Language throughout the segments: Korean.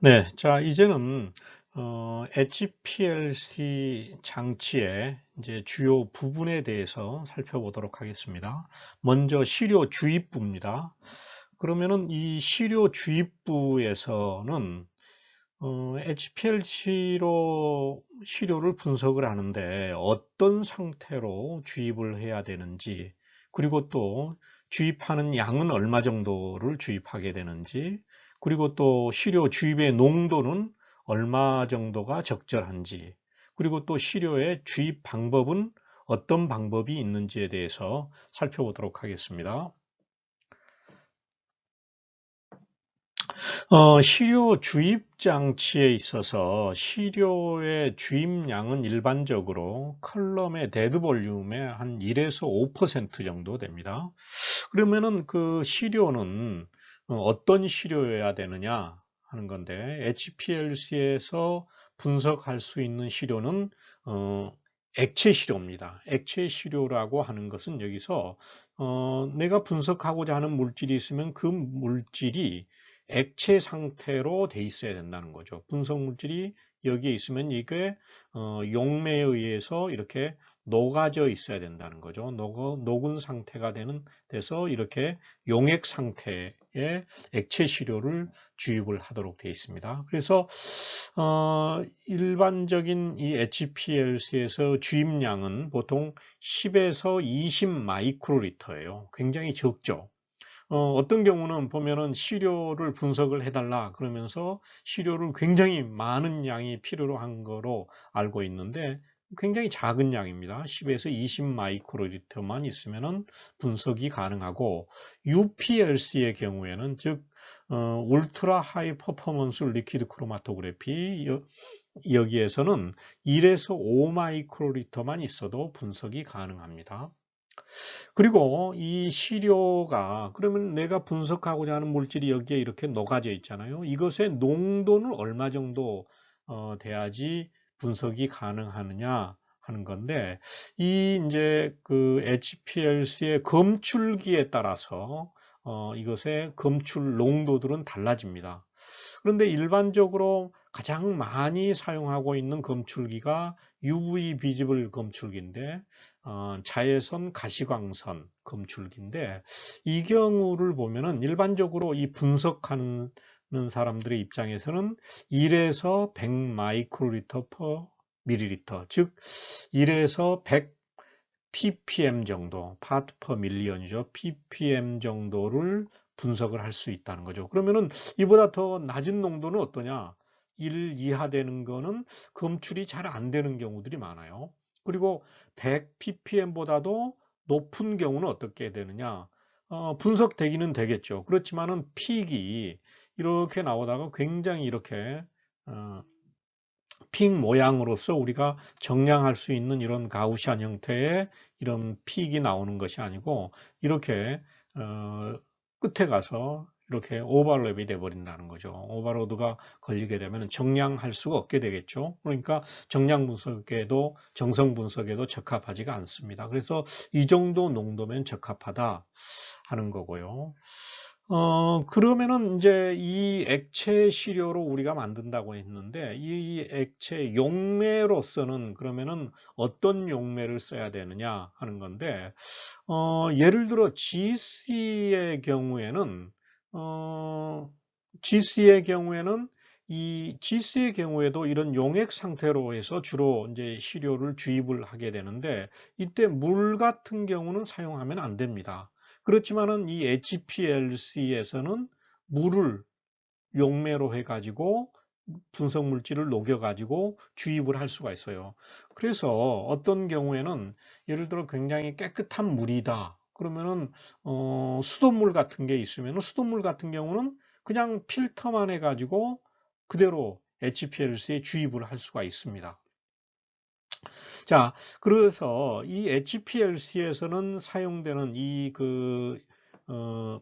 네, 자, 이제는 어, HPLC 장치의 이제 주요 부분에 대해서 살펴보도록 하겠습니다. 먼저 시료 주입부입니다. 그러면은 이 시료 주입부에서는 어, HPLC로 시료를 분석을 하는데 어떤 상태로 주입을 해야 되는지 그리고 또 주입하는 양은 얼마 정도를 주입하게 되는지 그리고 또 시료 주입의 농도는 얼마 정도가 적절한지 그리고 또 시료의 주입 방법은 어떤 방법이 있는지에 대해서 살펴보도록 하겠습니다. 어, 시료 주입 장치에 있어서 시료의 주입량은 일반적으로 컬럼의 데드 볼륨의 한 1에서 5% 정도 됩니다. 그러면은 그 시료는 어떤 시료여야 되느냐 하는 건데 HPLC에서 분석할 수 있는 시료는 어, 액체 시료입니다. 액체 시료라고 하는 것은 여기서 어, 내가 분석하고자 하는 물질이 있으면 그 물질이 액체 상태로 돼 있어야 된다는 거죠. 분석 물질이 여기에 있으면 이게 어, 용매에 의해서 이렇게 녹아져 있어야 된다는 거죠. 녹어, 녹은 상태가 되는 돼서 이렇게 용액 상태의 액체 시료를 주입을 하도록 되어 있습니다. 그래서 어, 일반적인 이 HPLC에서 주입량은 보통 10에서 20 마이크로리터예요. 굉장히 적죠. 어, 떤 경우는 보면은 시료를 분석을 해달라 그러면서 시료를 굉장히 많은 양이 필요로 한 거로 알고 있는데 굉장히 작은 양입니다. 10에서 20 마이크로리터만 있으면 분석이 가능하고 UPLC의 경우에는 즉 어, 울트라 하이 퍼포먼스 리퀴드 크로마토그래피 여기에서는 1에서 5 마이크로리터만 있어도 분석이 가능합니다. 그리고 이 시료가 그러면 내가 분석하고자 하는 물질이 여기에 이렇게 녹아져 있잖아요. 이것의 농도는 얼마 정도 어, 돼야지 분석이 가능하느냐 하는 건데 이 이제 그 HPLC의 검출기에 따라서 어, 이것의 검출 농도들은 달라집니다. 그런데 일반적으로 가장 많이 사용하고 있는 검출기가 UV 비지블 검출기인데 어, 자외선 가시광선 검출기인데 이 경우를 보면은 일반적으로 이 분석하는 사람들의 입장에서는 1에서 100 마이크로리터 퍼 밀리리터 즉 1에서 100 ppm 정도 파트 퍼 밀리언이죠. ppm 정도를 분석을 할 수 있다는 거죠. 그러면은 이보다 더 낮은 농도는 어떠냐? 1 이하 되는 거는 검출이 잘 안 되는 경우들이 많아요. 그리고 100 ppm보다도 높은 경우는 어떻게 되느냐? 어, 분석되기는 되겠죠. 그렇지만은 픽이 이렇게 나오다가 굉장히 이렇게 어, 픽 모양으로서 우리가 정량할 수 있는 이런 가우시안 형태의 이런 픽이 나오는 것이 아니고 이렇게 어, 끝에 가서 이렇게 오버랩이 돼 버린다는 거죠. 오버로드가 걸리게 되면 정량할 수가 없게 되겠죠. 그러니까 정량 분석에도 정성 분석에도 적합하지가 않습니다. 그래서 이 정도 농도면 적합하다 하는 거고요. 어, 그러면은 이제 이 액체 시료로 우리가 만든다고 했는데 이 액체 용매로서는 그러면은 어떤 용매를 써야 되느냐 하는 건데 어, 예를 들어 GC의 경우에는 어, GC의 경우에는 이 GC의 경우에도 이런 용액 상태로 해서 주로 이제 시료를 주입을 하게 되는데 이때 물 같은 경우는 사용하면 안 됩니다. 그렇지만은 이 HPLC에서는 물을 용매로 해가지고 분석 물질을 녹여가지고 주입을 할 수가 있어요. 그래서 어떤 경우에는 예를 들어 굉장히 깨끗한 물이다. 그러면은 어, 수돗물 같은 게 있으면 수돗물 같은 경우는 그냥 필터만 해가지고 그대로 HPLC에 주입을 할 수가 있습니다. 자, 그래서 이 HPLC에서는 사용되는 이그 어,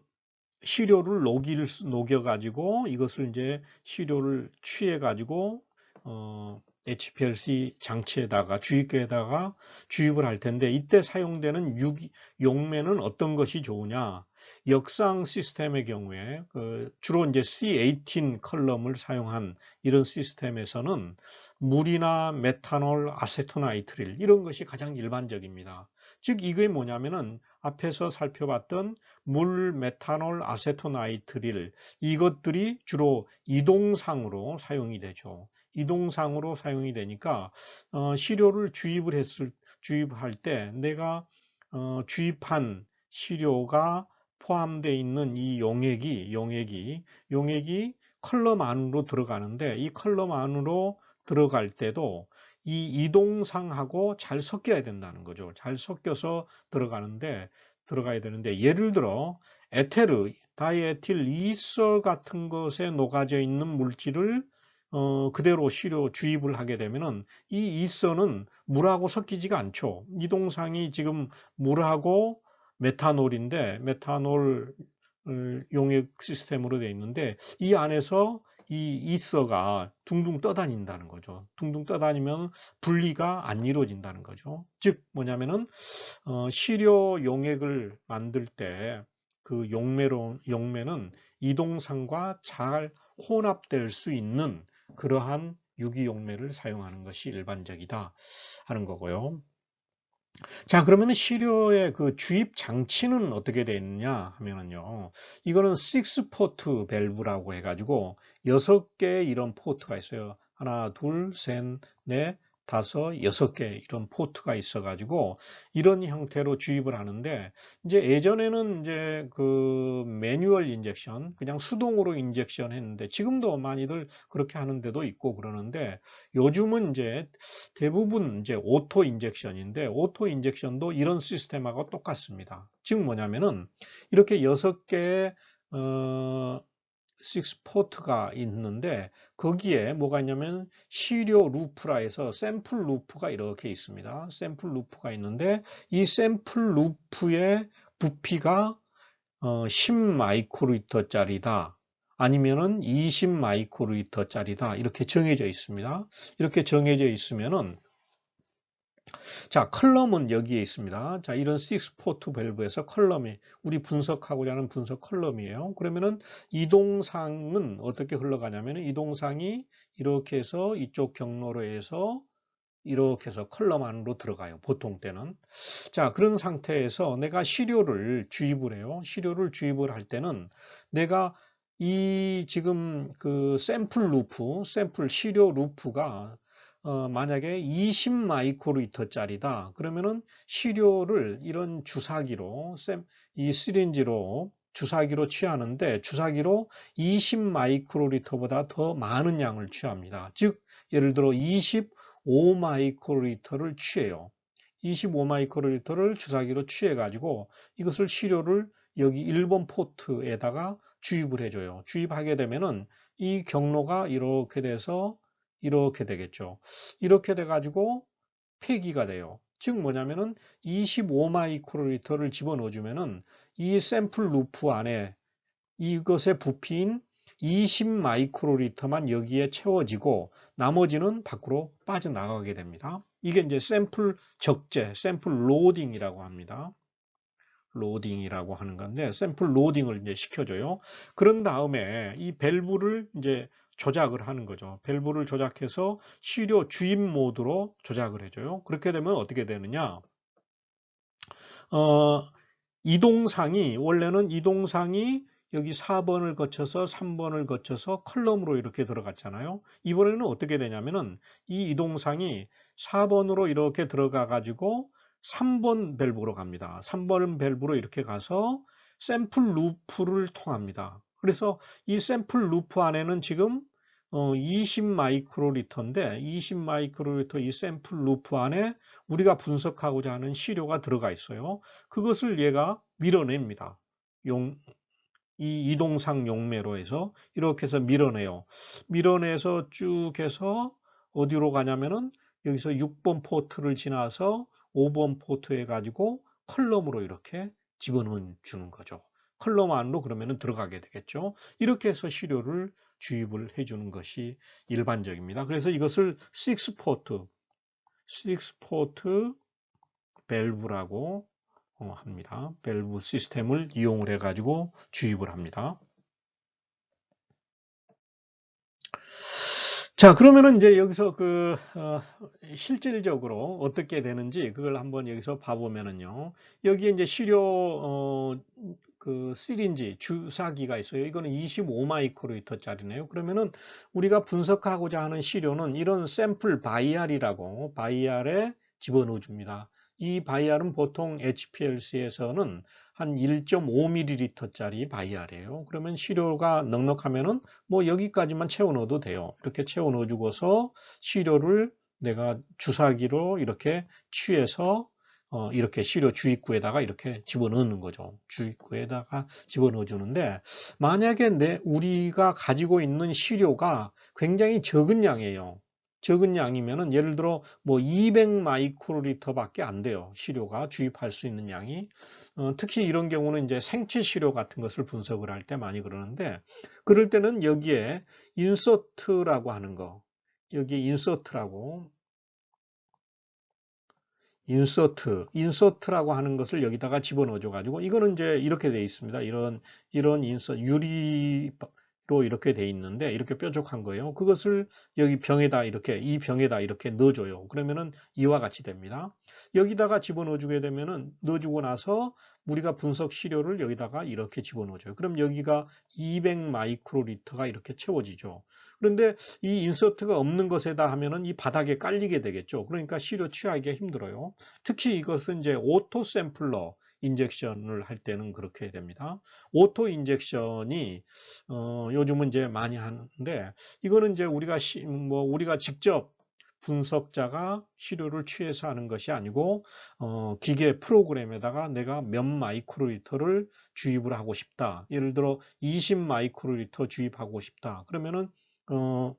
시료를 녹일 녹여 가지고 이것을 이제 시료를 취해 가지고 어, HPLC 장치에다가 주입기에다가 주입을 할 텐데 이때 사용되는 유 용매는 어떤 것이 좋으냐 역상 시스템의 경우에 그 주로 이제 C18 컬럼을 사용한 이런 시스템에서는 물이나 메탄올, 아세토나이트릴 이런 것이 가장 일반적입니다. 즉 이게 뭐냐면은 앞에서 살펴봤던 물, 메탄올, 아세토나이트릴 이것들이 주로 이동상으로 사용이 되죠. 이동상으로 사용이 되니까 어, 시료를 주입을 했을 주입할 때 내가 어, 주입한 시료가 포함되어 있는 이 용액이 용액이 용액이 컬럼 안으로 들어가는데 이 컬럼 안으로 들어갈 때도 이 이동상하고 잘 섞여야 된다는 거죠. 잘 섞여서 들어가는데 들어가야 되는데 예를 들어 에테르, 다이에틸 이서 같은 것에 녹아져 있는 물질을 어, 그대로 시료 주입을 하게 되면은 이 이서는 물하고 섞이지가 않죠. 이동상이 지금 물하고 메탄올인데 메탄올 용액 시스템으로 되어 있는데 이 안에서 이 이서가 둥둥 떠다닌다는 거죠. 둥둥 떠다니면 분리가 안 이루어진다는 거죠. 즉 뭐냐면은 어, 시료 용액을 만들 때 그 용매로 용매는 이동상과 잘 혼합될 수 있는 그러한 유기용매를 사용하는 것이 일반적이다 하는 거고요. 자, 그러면 시료의 그 주입 장치는 어떻게 되느냐 하면은요. 이거는 6포트 밸브라고 해가지고 6개의 이런 포트가 있어요. 하나, 둘, 셋, 넷, 다섯, 여섯 개 이런 포트가 있어가지고 이런 형태로 주입을 하는데 이제 예전에는 이제 그 매뉴얼 인젝션 그냥 수동으로 인젝션 했는데 지금도 많이들 그렇게 하는 데도 있고 그러는데 요즘은 이제 대부분 이제 오토 인젝션인데 오토 인젝션도 이런 시스템하고 똑같습니다. 즉 뭐냐면은 이렇게 여섯 개의 어, 6포트가 있는데 거기에 뭐가 있냐면 시료 루프라 해서 샘플 루프가 이렇게 있습니다. 샘플 루프가 있는데 이 샘플 루프의 부피가 10 어, 마이크로리터 짜리다. 아니면은 20 마이크로리터 짜리다. 이렇게 정해져 있습니다. 이렇게 정해져 있으면은 자, 컬럼은 여기에 있습니다. 자, 이런 6포트 밸브에서 컬럼이 우리 분석하고자 하는 분석 컬럼이에요. 그러면은 이동상은 어떻게 흘러가냐면 이동상이 이렇게 해서 이쪽 경로로 해서 이렇게 해서 컬럼 안으로 들어가요. 보통 때는. 자, 그런 상태에서 내가 시료를 주입을 해요. 시료를 주입을 할 때는 내가 이 지금 그 샘플 루프, 샘플 시료 루프가 어, 만약에 20 마이크로리터짜리다. 그러면은 시료를 이런 주사기로 쌤, 이 시린지로 주사기로 취하는데 주사기로 20 마이크로리터보다 더 많은 양을 취합니다. 즉 예를 들어 25 마이크로리터를 취해요. 25 마이크로리터를 주사기로 취해 가지고 이것을 시료를 여기 1번 포트에다가 주입을 해줘요. 주입하게 되면은 이 경로가 이렇게 돼서 이렇게 되겠죠. 이렇게 돼가지고 폐기가 돼요. 즉 뭐냐면은 25 마이크로리터를 집어넣어 주면은 이 샘플 루프 안에 이것의 부피인 20 마이크로리터만 여기에 채워지고 나머지는 밖으로 빠져나가게 됩니다. 이게 이제 샘플 적재, 샘플 로딩이라고 합니다. 로딩이라고 하는 건데 샘플 로딩을 이제 시켜줘요. 그런 다음에 이 밸브를 이제 조작을 하는 거죠. 밸브를 조작해서 시료 주입 모드로 조작을 해줘요. 그렇게 되면 어떻게 되느냐? 어, 이동상이 원래는 이동상이 여기 4번을 거쳐서 3번을 거쳐서 컬럼으로 이렇게 들어갔잖아요. 이번에는 어떻게 되냐면은 이 이동상이 4번으로 이렇게 들어가 가지고 3번 밸브로 갑니다. 3번 밸브로 이렇게 가서 샘플 루프를 통합니다. 그래서 이 샘플 루프 안에는 지금 20 어, 마이크로리터인데 20 마이크로리터 이 샘플 루프 안에 우리가 분석하고자 하는 시료가 들어가 있어요. 그것을 얘가 밀어냅니다. 용, 이 이동상 용매로 해서 이렇게 해서 밀어내요. 밀어내서 쭉 해서 어디로 가냐면은 여기서 6번 포트를 지나서 5번 포트 해 가지고 컬럼으로 이렇게 집어넣어 주는 거죠. 컬럼 안으로 그러면 들어가게 되겠죠. 이렇게 해서 시료를 주입을 해 주는 것이 일반적입니다. 그래서 이것을 6 포트, 6 포트 밸브라고 어, 합니다. 밸브 시스템을 이용을 해 가지고 주입을 합니다. 자, 그러면은 이제 여기서 그, 어, 실질적으로 어떻게 되는지 그걸 한번 여기서 봐보면은요. 여기에 이제 시료, 어, 그 시린지 주사기가 있어요. 이거는 25 마이크로리터 짜리네요. 그러면은 우리가 분석하고자 하는 시료는 이런 샘플 바이알이라고 바이알에 집어넣어 줍니다. 이 바이알은 보통 HPLC에서는 한 1.5ml짜리 바이알이에요. 그러면 시료가 넉넉하면은 뭐 여기까지만 채워 넣어도 돼요. 이렇게 채워 넣어 주고서 시료를 내가 주사기로 이렇게 취해서 어, 이렇게 시료 주입구에다가 이렇게 집어넣는 거죠. 주입구에다가 집어넣어 주는데 만약에 내 우리가 가지고 있는 시료가 굉장히 적은 양이에요. 적은 양이면은 예를 들어 뭐 200 마이크로리터밖에 안 돼요. 시료가 주입할 수 있는 양이. 어, 특히 이런 경우는 이제 생체 시료 같은 것을 분석을 할 때 많이 그러는데 그럴 때는 여기에 인서트라고 하는 거 여기 인서트라고 인서트, 인서트라고 하는 것을 여기다가 집어넣어 줘 가지고 이거는 이제 이렇게 되어 있습니다. 이런 이런 인서 유리 로 이렇게 되어 있는데 이렇게 뾰족한 거예요. 그것을 여기 병에다 이렇게 이 병에다 이렇게 넣어 줘요. 그러면은 이와 같이 됩니다. 여기다가 집어넣어 주게 되면은 넣어 주고 나서 우리가 분석 시료를 여기다가 이렇게 집어넣어 줘요. 그럼 여기가 200 마이크로리터가 이렇게 채워지죠. 그런데 이 인서트가 없는 것에다 하면은 이 바닥에 깔리게 되겠죠. 그러니까 시료 취하기가 힘들어요. 특히 이것은 이제 오토 샘플러 인젝션을 할 때는 그렇게 됩니다. 오토 인젝션이 어, 요즘은 이제 많이 하는데 이거는 이제 우리가 시, 뭐 우리가 직접 분석자가 시료를 취해서 하는 것이 아니고 어, 기계 프로그램에다가 내가 몇 마이크로리터를 주입을 하고 싶다. 예를 들어 20 마이크로리터 주입하고 싶다. 그러면은 어,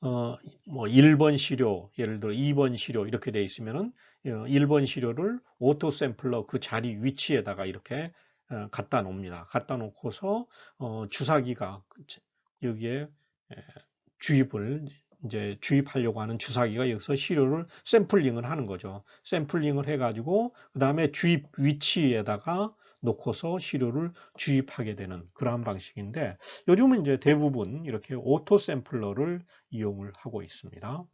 어, 뭐 1번 시료, 예를 들어 2번 시료 이렇게 돼 있으면은 1번 어, 시료를 오토 샘플러 그 자리 위치에다가 이렇게 어, 갖다 놓습니다. 갖다 놓고서 어, 주사기가 여기에 주입을 이제 주입하려고 하는 주사기가 여기서 시료를 샘플링을 하는 거죠. 샘플링을 해가지고 그 다음에 주입 위치에다가 놓고서 시료를 주입하게 되는 그러한 방식인데 요즘은 이제 대부분 이렇게 오토 샘플러를 이용을 하고 있습니다.